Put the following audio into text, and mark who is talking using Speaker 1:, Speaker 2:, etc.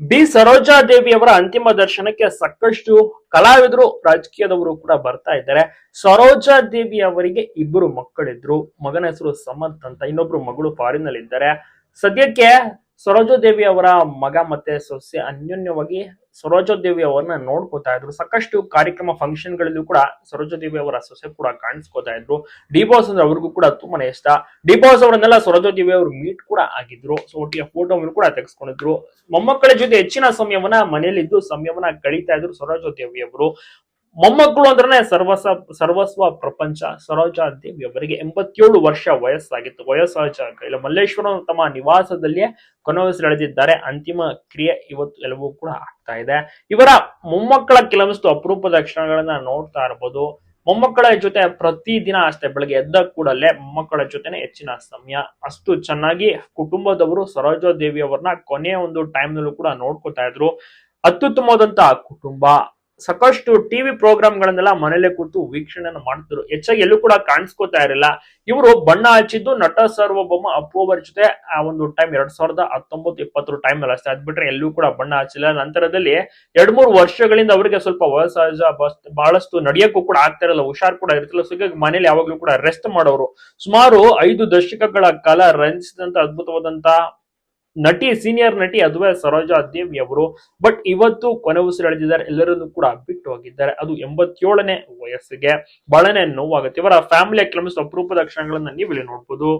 Speaker 1: B. Saroja ದೇವಿ ಅವರ ಅಂತಿಮ ದರ್ಶನಕ್ಕೆ ಸಾಕಷ್ಟು ಕಲಾವಿದರು ರಾಜಕೀಯದವರು ಕೂಡ ಬರ್ತಾ ಇದ್ದಾರೆ. ಸರೋಜಾ ದೇವಿ ಅವರಿಗೆ ಇಬ್ಬರು ಮಕ್ಕಳಿದ್ರು. ಮಗನ ಹೆಸರು ಸಮಂತ್ ಅಂತ ಇನ್ನೊಬ್ರು ಮಗಳು ಫಾರಿನ್ ಅಲ್ಲಿ ಇದ್ದಾರೆ ಸದ್ಯಕ್ಕೆ ಸರೋಜಾ ದೇವಿ ಅವರ ಮಗ ಮತ್ತೆ ಸೊಸೆ ಅನ್ಯೋನ್ಯವಾಗಿ ಸರೋಜೋದೇವಿ ಅವರನ್ನ ನೋಡ್ಕೋತಾ ಇದ್ರು. ಸಾಕಷ್ಟು ಕಾರ್ಯಕ್ರಮ ಫಂಕ್ಷನ್ ಗಳಲ್ಲೂ ಕೂಡ ಸರೋಜೋದೇವಿ ಅವರ ಸೊಸೆ ಕೂಡ ಕಾಣಿಸ್ಕೋತಾ ಇದ್ರು. ಡಿ ಬಾಸ್ ಅಂದ್ರೆ ಅವ್ರಿಗೂ ಕೂಡ ತುಂಬಾನೇ ಇಷ್ಟ. ಡಿ ಬಾಸ್ ಅವರನ್ನೆಲ್ಲ ಸರೋಜೋದೇವಿ ಅವರು ಮೀಟ್ ಕೂಡ ಆಗಿದ್ರು. ಸೊ ಒಟ್ಟಿಗೆ ಫೋಟೋ ಕೂಡ ತೆಗೆಸ್ಕೊಂಡಿದ್ರು. ಮೊಮ್ಮಕ್ಕಳ ಜೊತೆ ಹೆಚ್ಚಿನ ಸಮಯವನ್ನ ಮನೆಯಲ್ಲಿದ್ದು ಸಮಯವನ್ನ ಕಳೀತಾ ಇದ್ರು ಸರೋಜೋದೇವಿ ಅವರು ಮೊಮ್ಮಕ್ಕಳು ಅಂದ್ರೆ ಸರ್ವಸ, ಸರ್ವಸ್ವ ಪ್ರಪಂಚ ಸರೋಜಾ ದೇವಿ ಅವರಿಗೆ ಎಂಬತ್ತೇಳು ವರ್ಷ ವಯಸ್ಸಾಗಿತ್ತು. ವಯಸ್ಸಾದ ಇಲ್ಲ ಮಲ್ಲೇಶ್ವರ ತಮ್ಮ ನಿವಾಸದಲ್ಲಿಯೇ ಕೊನೆಯುಸಿರೆಳೆದಿದ್ದಾರೆ ಅಂತಿಮ ಕ್ರಿಯೆ ಇವತ್ತು ಎಲ್ಲವೂ ಕೂಡ ಆಗ್ತಾ ಇದೆ. ಇವರ ಮೊಮ್ಮಕ್ಕಳ ಕೆಲವಷ್ಟು ಅಪರೂಪದ ಕ್ಷಣಗಳನ್ನ ನೋಡ್ತಾ ಇರ್ಬೋದು. ಮೊಮ್ಮಕ್ಕಳ ಜೊತೆ ಪ್ರತಿದಿನ ಅಷ್ಟೇ, ಬೆಳಗ್ಗೆ ಎದ್ದ ಕೂಡಲೇ ಮೊಮ್ಮಕ್ಕಳ ಜೊತೆನೆ ಹೆಚ್ಚಿನ ಸಮಯ ಅಷ್ಟು ಚೆನ್ನಾಗಿ ಕುಟುಂಬದವರು ಸರೋಜಾ ದೇವಿ ಅವರನ್ನ ಕೊನೆಯ ಒಂದು ಟೈಮ್ ನಲ್ಲೂ ಕೂಡ ನೋಡ್ಕೊತಾ ಇದ್ರು. ಅತ್ಯುತ್ತಮವಾದಂತಹ ಕುಟುಂಬ ಸಾಕಷ್ಟು ಟಿವಿ ಪ್ರೋಗ್ರಾಮ್ಗಳನ್ನೆಲ್ಲ ಮನೇಲೆ ಕೂತು ವೀಕ್ಷಣೆಯನ್ನು ಮಾಡ್ತಿದ್ರು. ಹೆಚ್ಚಾಗಿ ಎಲ್ಲೂ ಕೂಡ ಕಾಣಿಸ್ಕೋತಾ ಇರಲಿಲ್ಲ. ಇವರು ಬಣ್ಣ ಹಚ್ಚಿದ್ದು ನಟ ಸಾರ್ವಭೌಮ ಅಪ್ಪು ಅವರ ಜೊತೆ, ಆ ಒಂದು ಟೈಮ್ ಎರಡ್ ಸಾವಿರದ ಹತ್ತೊಂಬತ್ತು ಇಪ್ಪತ್ತರ ಟೈಮ್ ಅಲ್ಲಿ ಅಷ್ಟೇ. ಅದ್ಬಿಟ್ರೆ ಎಲ್ಲೂ ಕೂಡ ಬಣ್ಣ ಹಚ್ಚಿಲ್ಲ. ನಂತರದಲ್ಲಿ ಎರಡ್ ಮೂರು ವರ್ಷಗಳಿಂದ ಅವರಿಗೆ ಸ್ವಲ್ಪ ವಯಸ್ಸಾಜ ಬಹಳಷ್ಟು ನಡೆಯಕ್ಕೂ ಕೂಡ ಆಗ್ತಾ ಇರಲ್ಲ ಹುಷಾರ್ ಕೂಡ ಇರ್ತಿಲ್ಲ ಸೊ ಮನೇಲಿ ಯಾವಾಗ್ಲೂ ಕೂಡ ರೆಸ್ಟ್ ಮಾಡೋರು. ಸುಮಾರು ಐದು ದಶಕಗಳ ಕಾಲ ರಂಜಿಸಿದಂತ ಅದ್ಭುತವಾದಂತ ನಟಿ ಸೀನಿಯರ್ ನಟಿ ಅದುವೇ ಸರೋಜಾ ದೇವಿ ಅವರು ಬಟ್ ಇವತ್ತು ಕೊನೆ ಉಸಿರೆಳೆದಿದ್ದಾರೆ ಎಲ್ಲರನ್ನೂ ಕೂಡ ಬಿಟ್ಟು ಹೋಗಿದ್ದಾರೆ. ಅದು ಎಂಬತ್ತೇಳನೇ ವಯಸ್ಸಿಗೆ. ಬಹಳನೇ ನೋವಾಗುತ್ತೆ. ಇವರ ಫ್ಯಾಮಿಲಿಯ ಕೆಲವೊಂದಿಷ್ಟು ಅಪರೂಪದ ಕ್ಷಣಗಳನ್ನ ನೀವು ಇಲ್ಲಿ ನೋಡ್ಬೋದು.